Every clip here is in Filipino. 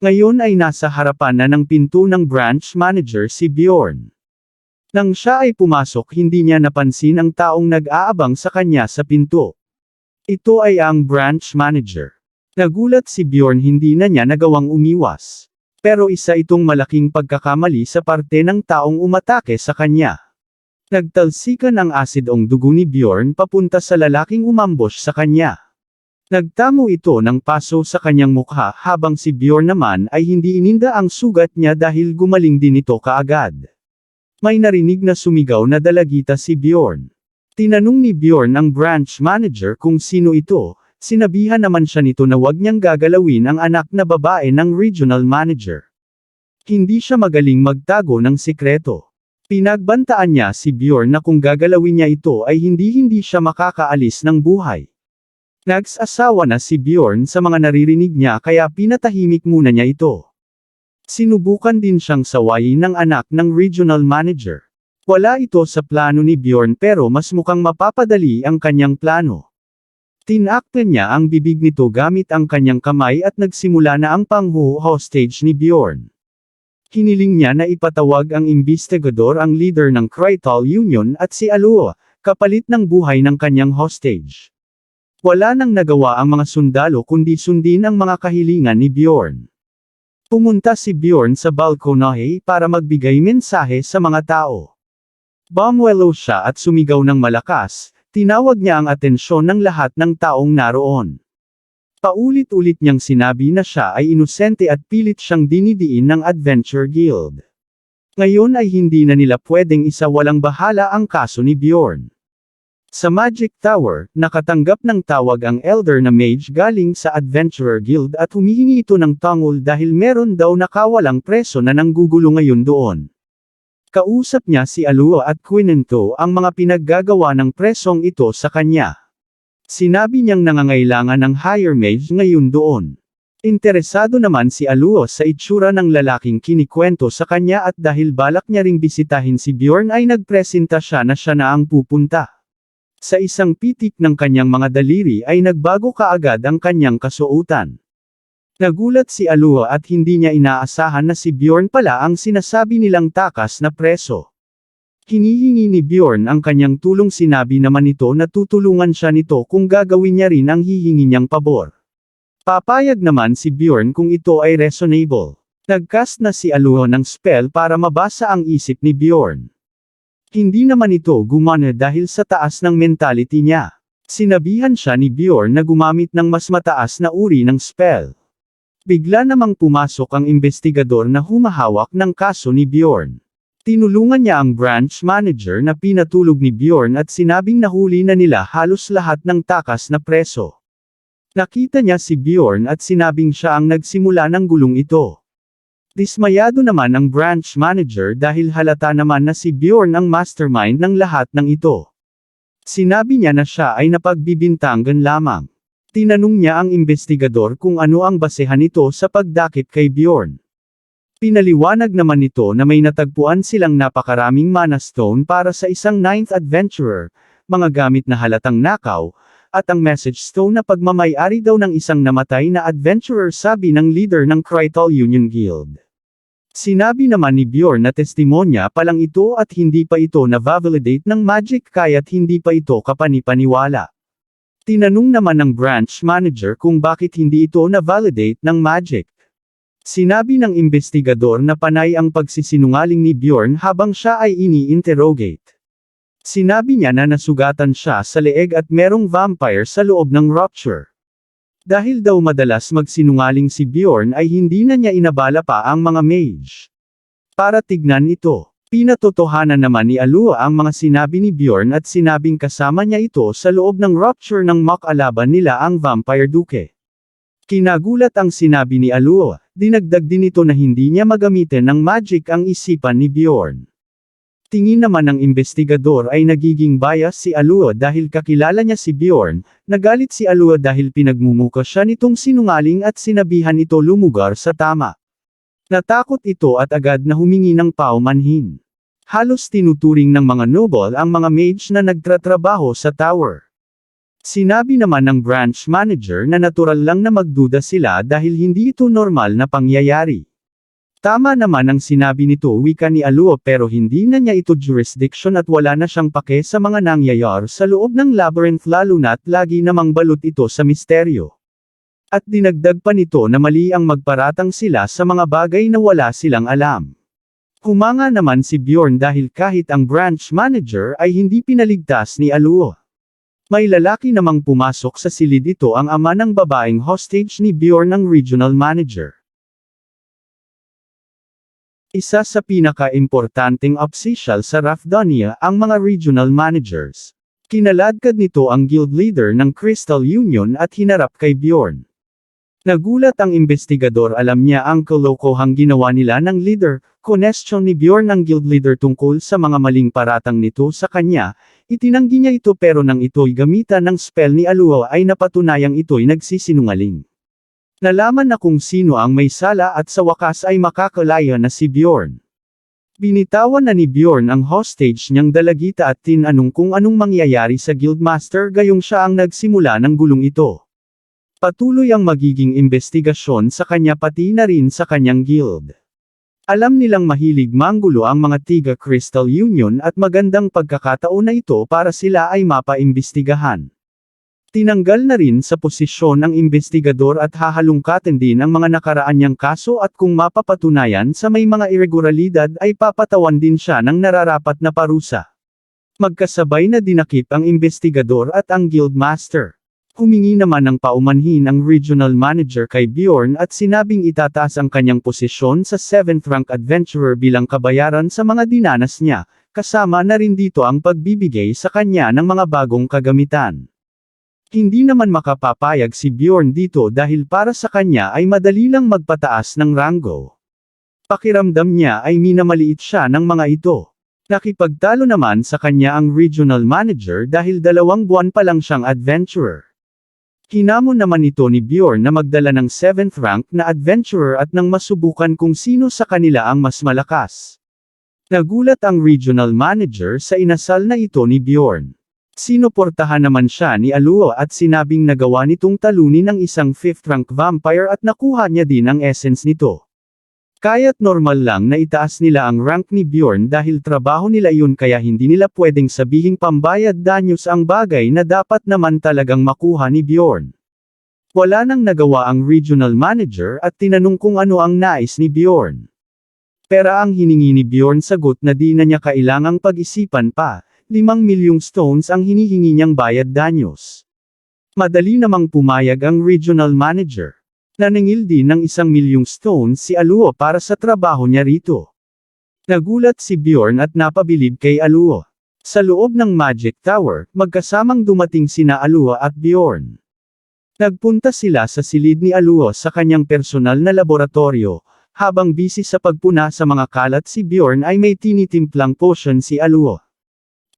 Ngayon ay nasa harapan na ng pinto ng branch manager si Bjorn. Nang siya ay pumasok hindi niya napansin ang taong nag-aabang sa kanya sa pinto. Ito ay ang branch manager. Nagulat si Bjorn hindi na niya nagawang umiwas. Pero isa itong malaking pagkakamali sa parte ng taong umatake sa kanya. Nagtalsikan ang asidong dugo ni Bjorn papunta sa lalaking umambush sa kanya. Nagtamo ito ng paso sa kanyang mukha habang si Bjorn naman ay hindi ininda ang sugat niya dahil gumaling din ito kaagad. May narinig na sumigaw na dalagita si Bjorn. Tinanong ni Bjorn ang branch manager kung sino ito, sinabihan naman siya nito na wag niyang gagalawin ang anak na babae ng regional manager. Hindi siya magaling magtago ng sikreto. Pinagbantaan niya si Bjorn na kung gagalawin niya ito ay hindi-hindi siya makakaalis ng buhay. Nagsasawa na si Bjorn sa mga naririnig niya kaya pinatahimik muna niya ito. Sinubukan din siyang sawayin ng anak ng regional manager. Wala ito sa plano ni Bjorn pero mas mukhang mapapadali ang kanyang plano. Tinakpan niya ang bibig nito gamit ang kanyang kamay at nagsimula na ang panghu-hostage ni Bjorn. Hiniling niya na ipatawag ang investigador ang leader ng Krytal Union at si Alua, kapalit ng buhay ng kanyang hostage. Wala nang nagawa ang mga sundalo kundi sundin ang mga kahilingan ni Bjorn. Pumunta si Bjorn sa balkonahe para magbigay mensahe sa mga tao. Bumwelo siya at sumigaw ng malakas, tinawag niya ang atensyon ng lahat ng taong naroon. Paulit-ulit niyang sinabi na siya ay inosente at pilit siyang dinidiin ng Adventure Guild. Ngayon ay hindi na nila pwedeng isa walang bahala ang kaso ni Bjorn. Sa Magic Tower, nakatanggap ng tawag ang Elder na Mage galing sa Adventurer Guild at humihingi ito ng tangol dahil meron daw nakawalang preso na nanggugulo ngayon doon. Kausap niya si Alua at Quinento ang mga pinaggagawa ng presong ito sa kanya. Sinabi niyang nangangailangan ng higher mage ngayon doon. Interesado naman si Alua sa itsura ng lalaking kinikwento sa kanya at dahil balak niya ring bisitahin si Bjorn ay nagpresenta siya na siya na ang pupunta. Sa isang pitik ng kanyang mga daliri ay nagbago kaagad ang kanyang kasuotan. Nagulat si Alua at hindi niya inaasahan na si Bjorn pala ang sinasabi nilang takas na preso. Hinihingi ni Bjorn ang kanyang tulong sinabi naman nito na tutulungan siya nito kung gagawin niya rin ang hihingi niyang pabor. Papayag naman si Bjorn kung ito ay reasonable. Nagcast na si Alua ng spell para mabasa ang isip ni Bjorn. Hindi naman ito gumana dahil sa taas ng mentality niya. Sinabihan siya ni Bjorn na gumamit ng mas mataas na uri ng spell. Bigla namang pumasok ang investigador na humahawak ng kaso ni Bjorn. Tinulungan niya ang branch manager na pinatulog ni Bjorn at sinabing nahuli na nila halos lahat ng takas na preso. Nakita niya si Bjorn at sinabing siya ang nagsimula ng gulong ito. Dismayado naman ang branch manager dahil halata naman na si Bjorn ang mastermind ng lahat ng ito. Sinabi niya na siya ay napagbibintangan lamang. Tinanong niya ang investigador kung ano ang basehan nito sa pagdakip kay Bjorn. Pinaliwanag naman nito na may natagpuan silang napakaraming mana stone para sa isang ninth adventurer, mga gamit na halatang nakaw, at ang message stone na pagmamayari daw ng isang namatay na adventurer sabi ng leader ng Krytal Union Guild. Sinabi naman ni Bjorn na testimonya pa lang ito at hindi pa ito na-validate ng magic kaya't hindi pa ito kapanipaniwala. Tinanong naman ng branch manager kung bakit hindi ito na-validate ng magic. Sinabi ng investigador na panay ang pagsisinungaling ni Bjorn habang siya ay ini-interrogate. Sinabi niya na nasugatan siya sa leeg at merong vampire sa loob ng rupture. Dahil daw madalas magsinungaling si Bjorn ay hindi na niya inabala pa ang mga mage. Para tignan ito, pinatotohanan naman ni Alua ang mga sinabi ni Bjorn at sinabing kasama niya ito sa loob ng rupture ng makalaban nila ang Vampire Duke. Kinagulat ang sinabi ni Alua, dinagdag din ito na hindi niya magamitin ng magic ang isipan ni Bjorn. Tingin naman ng investigador ay nagiging bias si Alua dahil kakilala niya si Bjorn, nagalit si Alua dahil pinagmumuka siya nitong sinungaling at sinabihan ito lumugar sa tama. Natakot ito at agad na humingi ng paumanhin. Halos tinuturing ng mga noble ang mga mage na nagtratrabaho sa tower. Sinabi naman ng branch manager na natural lang na magduda sila dahil hindi ito normal na pangyayari. Tama naman ang sinabi nito wika ni Aluo pero hindi na niya ito jurisdiction at wala na siyang pake sa mga nangyayar sa loob ng labyrinth lalo na't lagi namang balot ito sa misteryo. At dinagdag pa nito na mali ang magparatang sila sa mga bagay na wala silang alam. Humanga naman si Bjorn dahil kahit ang branch manager ay hindi pinaligtas ni Aluo. May lalaki namang pumasok sa silid ito ang ama ng babaeng hostage ni Bjorn ang regional manager. Isa sa pinaka-importanting official sa Rafdonia ang mga regional managers. Kinaladkad nito ang guild leader ng Crystal Union at hinarap kay Bjorn. Nagulat ang investigador alam niya ang kalokohang ginawa nila ng leader, konestyon ni Bjorn ang guild leader tungkol sa mga maling paratang nito sa kanya, itinanggi niya ito pero nang ito'y gamitan ng spell ni Aluo ay napatunayang ito'y nagsisinungaling. Nalaman na kung sino ang may sala at sa wakas ay makakalaya na si Bjorn. Binitawan na ni Bjorn ang hostage niyang dalagita at tinanong kung anong mangyayari sa guildmaster gayong siya ang nagsimula ng gulong ito. Patuloy ang magiging investigasyon sa kanya pati na rin sa kanyang guild. Alam nilang mahilig manggulo ang mga tiga Crystal Union at magandang pagkakataon na ito para sila ay mapaimbestigahan. Tinanggal na rin sa posisyon ang investigador at hahalungkatin din ang mga nakaraan niyang kaso at kung mapapatunayan sa may mga irregularidad ay papatawan din siya ng nararapat na parusa. Magkasabay na dinakip ang investigador at ang guild master. Humingi naman ng paumanhin ang regional manager kay Bjorn at sinabing itataas ang kanyang posisyon sa 7th rank adventurer bilang kabayaran sa mga dinanas niya, kasama na rin dito ang pagbibigay sa kanya ng mga bagong kagamitan. Hindi naman makapapayag si Bjorn dito dahil para sa kanya ay madali lang magpataas ng rango. Pakiramdam niya ay minamaliit siya ng mga ito. Nakipagtalo naman sa kanya ang regional manager dahil dalawang buwan pa lang siyang adventurer. Hinamon naman ito ni Bjorn na magdala ng 7th rank na adventurer at nang masubukan kung sino sa kanila ang mas malakas. Nagulat ang regional manager sa inasal na ito ni Bjorn. Sinuportahan naman siya ni Aluo at sinabing nagawa nitong talunin ng isang 5th rank vampire at nakuha niya din ang essence nito. Kaya't normal lang na itaas nila ang rank ni Bjorn dahil trabaho nila yun kaya hindi nila pwedeng sabihing pambayad danyos ang bagay na dapat naman talagang makuha ni Bjorn. Wala nang nagawa ang regional manager at tinanong kung ano ang nais ni Bjorn. Pera ang hiningi ni Bjorn sagot na di na niya kailangang pag-isipan pa, 5 milyong stones ang hinihingi niyang bayad danyos. Madali namang pumayag ang regional manager. Naningil din ng isang milyong stones si Aluo para sa trabaho niya rito. Nagulat si Bjorn at napabilib kay Aluo. Sa loob ng Magic Tower, magkasamang dumating sina Aluo at Bjorn. Nagpunta sila sa silid ni Aluo sa kanyang personal na laboratorio, habang busy sa pagpuna sa mga kalat si Bjorn ay may tinitimplang potion si Aluo.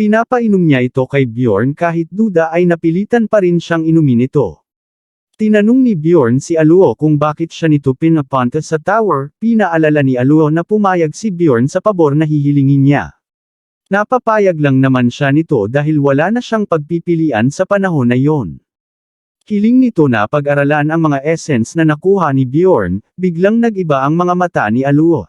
Pinapainom niya ito kay Bjorn kahit duda ay napilitan pa rin siyang inumin ito. Tinanong ni Bjorn si Aluo kung bakit siya nito pinapunta sa tower, pinaalala ni Aluo na pumayag si Bjorn sa pabor na hihilingin niya. Napapayag lang naman siya nito dahil wala na siyang pagpipilian sa panahon na yon. Hiling nito na pag-aralan ang mga essence na nakuha ni Bjorn, biglang nag-iba ang mga mata ni Aluo.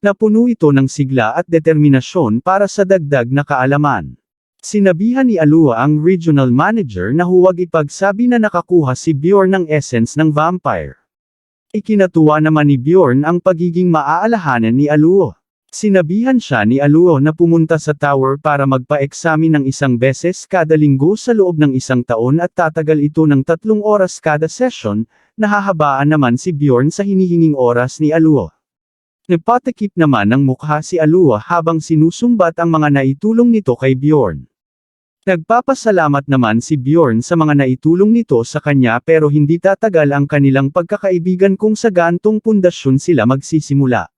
Napuno ito ng sigla at determinasyon para sa dagdag na kaalaman. Sinabihan ni Alua ang regional manager na huwag ipagsabi na nakakuha si Bjorn ng essence ng vampire. Ikinatuwa naman ni Bjorn ang pagiging maaalahanan ni Aluo. Sinabihan siya ni Aluo na pumunta sa tower para magpa-examine ng isang beses kada linggo sa loob ng isang taon at tatagal ito ng tatlong oras kada session, nahahabaan naman si Bjorn sa hinihinging oras ni Aluo. Napatakip naman ng mukha si Alua habang sinusumbat ang mga naitulong nito kay Bjorn. Nagpapasalamat naman si Bjorn sa mga naitulong nito sa kanya pero hindi tatagal ang kanilang pagkakaibigan kung sa gantong pundasyon sila magsisimula.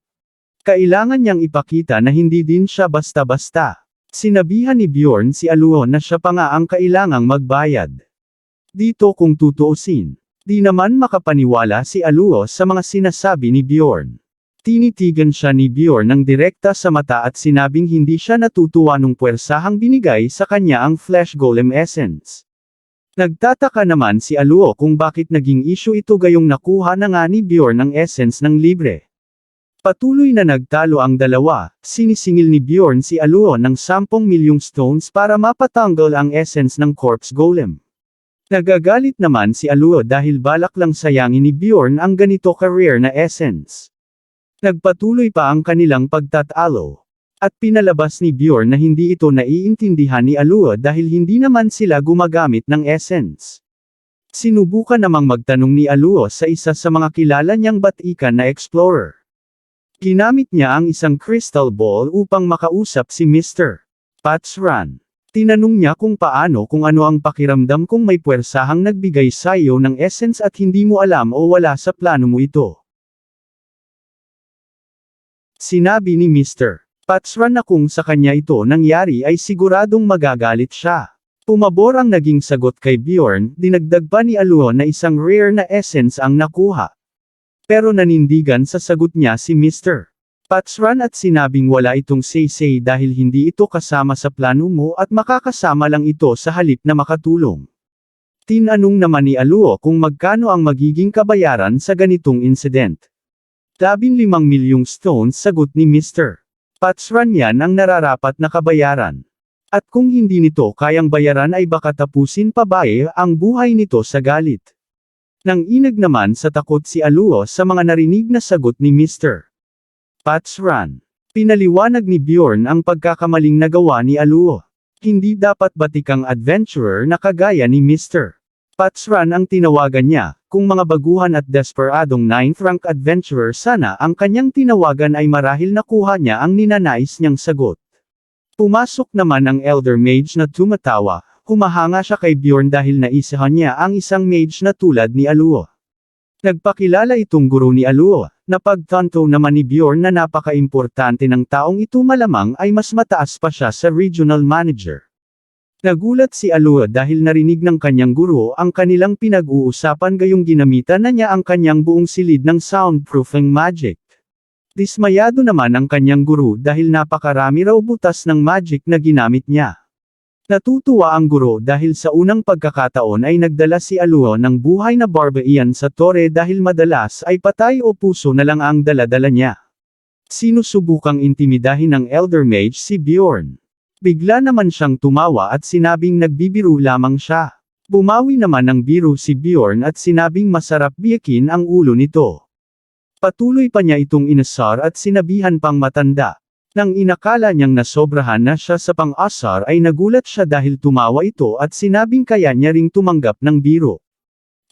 Kailangan niyang ipakita na hindi din siya basta-basta. Sinabihan ni Bjorn si Aluo na siya pa nga ang kailangang magbayad. Dito kung tutuusin, di naman makapaniwala si Aluo sa mga sinasabi ni Bjorn. Tinitigan siya ni Bjorn ng direkta sa mata at sinabing hindi siya natutuwa nung puwersahang binigay sa kanya ang Flash Golem Essence. Nagtataka naman si Aluo kung bakit naging issue ito gayong nakuha na nga ni Bjorn ang essence ng libre. Patuloy na nagtalo ang dalawa, sinisingil ni Bjorn si Aluo ng 10 milyong stones para mapatanggal ang essence ng corpse golem. Nagagalit naman si Aluo dahil balak lang sayangin ni Bjorn ang ganito ka-rare na essence. Nagpatuloy pa ang kanilang pagtatalo. At pinalabas ni Bjorn na hindi ito naiintindihan ni Aluo dahil hindi naman sila gumagamit ng essence. Sinubukan namang magtanong ni Aluo sa isa sa mga kilala niyang batikan na explorer. Ginamit niya ang isang crystal ball upang makausap si Mr. Patsran. Tinanong niya kung paano kung ano ang pakiramdam kung may puwersahang nagbigay sa iyo ng essence at hindi mo alam o wala sa plano mo ito. Sinabi ni Mr. Patsran na kung sa kanya ito nangyari ay siguradong magagalit siya. Pumabor ang naging sagot kay Bjorn, dinagdag pa ni Aluo na isang rare na essence ang nakuha. Pero nanindigan sa sagot niya si Mr. Patsran at sinabing wala itong say-say dahil hindi ito kasama sa plano mo at makakasama lang ito sa halip na makatulong. Tinanong naman ni Aluo kung magkano ang magiging kabayaran sa ganitong incident. 15 milyong stones sagot ni Mr. Patsran yan ang nararapat na kabayaran. At kung hindi nito kayang bayaran ay baka tapusin pa ba eh ang buhay nito sa galit. Nang inag naman sa takot si Aluo sa mga narinig na sagot ni Mr. Patsran. Pinaliwanag ni Bjorn ang pagkakamaling nagawa ni Aluo. Hindi dapat batikang adventurer na kagaya ni Mr. Patsran ang tinawagan niya, kung mga baguhan at desperadong 9th rank adventurer sana ang kanyang tinawagan ay marahil nakuha niya ang ninanais niyang sagot. Pumasok naman ang elder mage na tumatawa, humahanga siya kay Bjorn dahil naisahan niya ang isang mage na tulad ni Aluo. Nagpakilala itong guro ni Aluo, napagtanto naman ni Bjorn na napaka-importante ng taong ito malamang ay mas mataas pa siya sa regional manager. Nagulat si Aluo dahil narinig ng kanyang guro ang kanilang pinag-uusapan gayong ginamitan na niya ang kanyang buong silid ng soundproofing magic. Dismayado naman ang kanyang guro dahil napakarami raw butas ng magic na ginamit niya. Natutuwa ang guro dahil sa unang pagkakataon ay nagdala si Aluo ng buhay na barbaian sa tore dahil madalas ay patay o puso na lang ang daladala niya. Sinusubukang intimidahin ng elder mage si Bjorn. Bigla naman siyang tumawa at sinabing nagbibiro lamang siya. Bumawi naman ng biro si Bjorn at sinabing masarap biyakin ang ulo nito. Patuloy pa niya itong inasar at sinabihan pang matanda. Nang inakala niyang nasobrahan na siya sa pang-asar ay nagulat siya dahil tumawa ito at sinabing kaya niya ring tumanggap ng biro.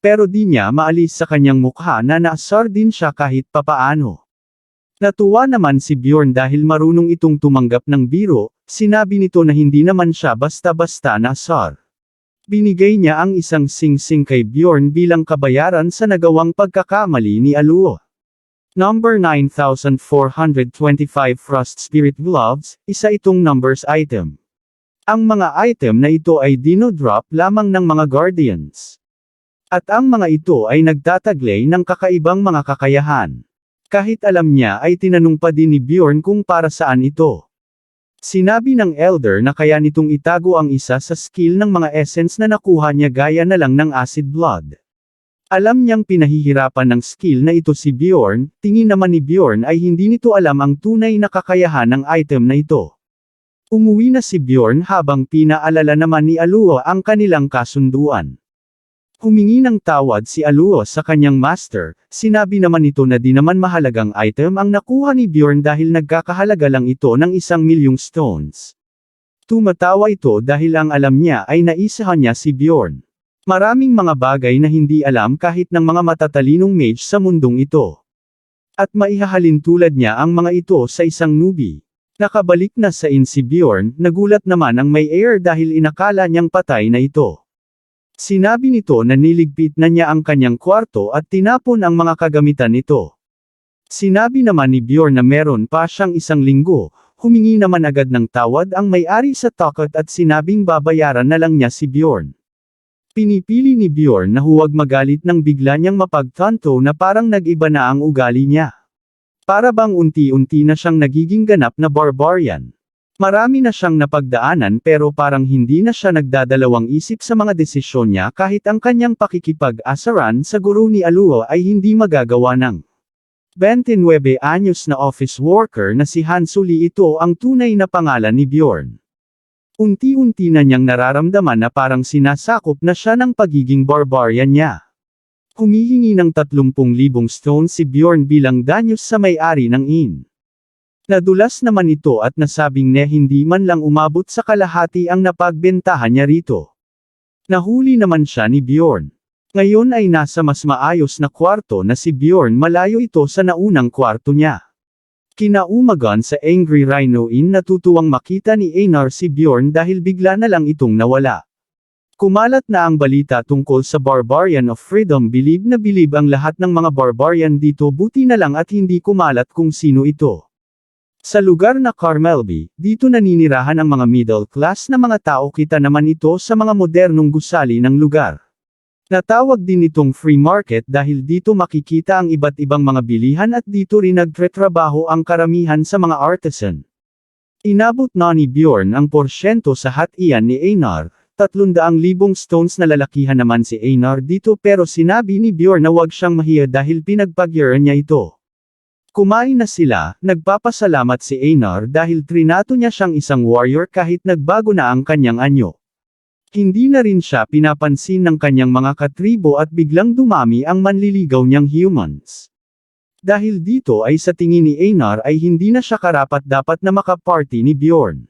Pero di niya maalis sa kanyang mukha na naasar din siya kahit papaano. Natuwa naman si Bjorn dahil marunong itong tumanggap ng biro, sinabi nito na hindi naman siya basta-basta nasar. Binigay niya ang isang sing-sing kay Bjorn bilang kabayaran sa nagawang pagkakamali ni Aluo. Number 9425 Frost Spirit Gloves, isa itong numbers item. Ang mga item na ito ay dino-drop lamang ng mga Guardians. At ang mga ito ay nagtataglay ng kakaibang mga kakayahan. Kahit alam niya ay tinanong pa din ni Bjorn kung para saan ito. Sinabi ng elder na kaya nitong itago ang isa sa skill ng mga essence na nakuha niya gaya na lang ng acid blood. Alam niyang pinahihirapan ng skill na ito si Bjorn, tingin naman ni Bjorn ay hindi nito alam ang tunay na kakayahan ng item na ito. Umuwi na si Bjorn habang pinaalala naman ni Aluo ang kanilang kasunduan. Humingi ng tawad si Aluo sa kanyang master, sinabi naman ito na di naman mahalagang item ang nakuha ni Bjorn dahil nagkakahalaga lang ito ng isang milyong stones. Tumatawa ito dahil ang alam niya ay naisahan niya si Bjorn. Maraming mga bagay na hindi alam kahit ng mga matatalinong mage sa mundong ito. At maihahalin tulad niya ang mga ito sa isang newbie. Nakabalik na sa in si Bjorn, nagulat naman ang may air dahil inakala niyang patay na ito. Sinabi nito na niligpit na niya ang kanyang kwarto at tinapon ang mga kagamitan nito. Sinabi naman ni Bjorn na meron pa siyang isang linggo, humingi naman agad ng tawad ang may-ari sa Takot at sinabing babayaran na lang niya si Bjorn. Pinipili ni Bjorn na huwag magalit nang bigla niyang mapagtanto na parang nag-iba na ang ugali niya. Para bang unti-unti na siyang nagiging ganap na barbarian. Marami na siyang napagdaanan pero parang hindi na siya nagdadalawang isip sa mga desisyon niya kahit ang kanyang pakikipag-asaran sa guru ni Aluo ay hindi magagawa ng 29 anyos na office worker na si Hansuli ito ang tunay na pangalan ni Bjorn. Unti-unti na niyang nararamdaman na parang sinasakop na siya ng pagiging barbarian niya. Humihingi ng 30,000 stone si Bjorn bilang danyos sa may-ari ng inn. Nadulas naman ito at nasabing na hindi man lang umabot sa kalahati ang napagbentahan niya rito. Nahuli naman siya ni Bjorn. Ngayon ay nasa mas maayos na kwarto na si Bjorn malayo ito sa naunang kwarto niya. Kinaumagan sa Angry Rhino Inn natutuwang makita ni Einar si Bjorn dahil bigla na lang itong nawala. Kumalat na ang balita tungkol sa Barbarian of Freedom bilib na bilib ang lahat ng mga barbarian dito buti na lang at hindi kumalat kung sino ito. Sa lugar na Carmelby, dito naninirahan ang mga middle class na mga tao kita naman ito sa mga modernong gusali ng lugar. Natawag din itong free market dahil dito makikita ang iba't ibang mga bilihan at dito rin nagtretrabaho ang karamihan sa mga artisan. Inabot na ni Bjorn ang porsyento sa hatian ni Einar, 300,000 stones na lalakihan naman si Einar dito pero sinabi ni Bjorn na wag siyang mahiya dahil pinagpagyaran niya ito. Kumain na sila, nagpapasalamat si Einar dahil trinato niya siyang isang warrior kahit nagbago na ang kanyang anyo. Hindi na rin siya pinapansin ng kanyang mga katribo at biglang dumami ang manliligaw niyang humans. Dahil dito ay sa tingin ni Einar ay hindi na siya karapat dapat na makaparty ni Bjorn.